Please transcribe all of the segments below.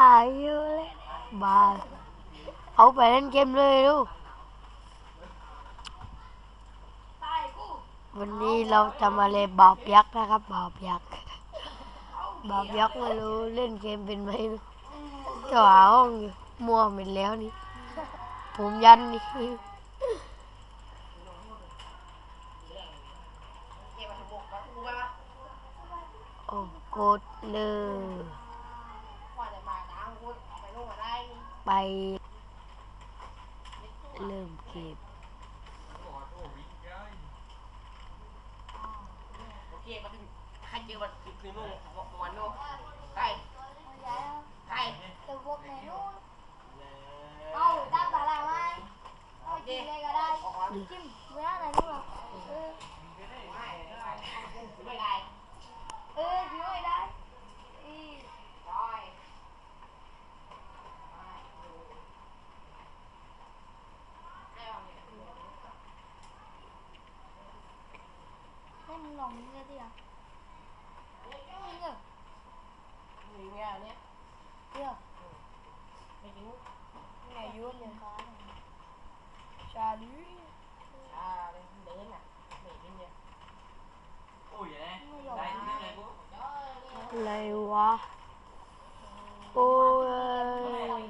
หายเยอะเลยบาเอาไปเล่นเกมเลยลูกวันนี้เราจะมาเล่นบาบยักษ์นะครับบาบยักษ์ บาบยักษ์ไม่รู้เล่นเกมเป็นไหมจะหาห้อง่มัวเปม็นแล้วนี่ ผมยันนี่ โอ้โกดเลยไปเริ่มเก็บโอเคมาถึงใครเจอมาติดคืนนู้นมันนู้นใครใครตัวพวกในนู้นเอาตั้งตาลาไว้เอาจีเลยก็ได้จิ้ม nghe đi à? 어디야? 어디야? 유야 아니야? 야. 유. 야 유는 거. 자 유. 아, để nè. Mẹ bên nha. Ôi vậy nè. Đây, cái này bố. Lều à. Ôi,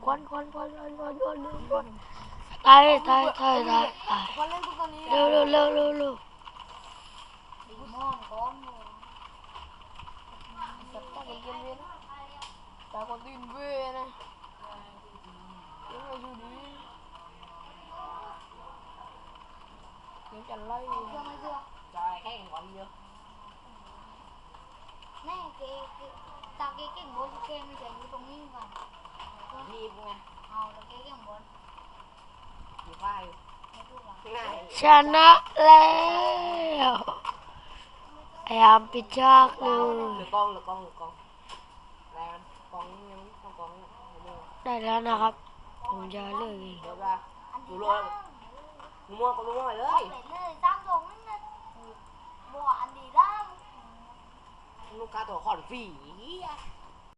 quan quan quan quan quan quan quan. quấn quấn. Tay tay tay tay. Lêu lêu lêu lêu lêu bom rồi sập cái nhân viên ta còn tin về này kiếm là du đi kiếm chẳng lây chưa mới chưa trời cái còn gọi gì chưa này cái cái ta cái cái bố cái kem giờ như không như vậy gì mà hầu là ờ, cái cái bố gì phải Chana leo ยายามปิดฉากเลหรืยอกล้องหรือกล้องหรือกล้องะไรกล้องยังกล้องดได้แล้วนะครับผมจะเลยเดี๋ยวไดูรวดูมั่วก็ดูมั่วเลย Để n อันดี m đồ ลูกค้าตัวขอนฝี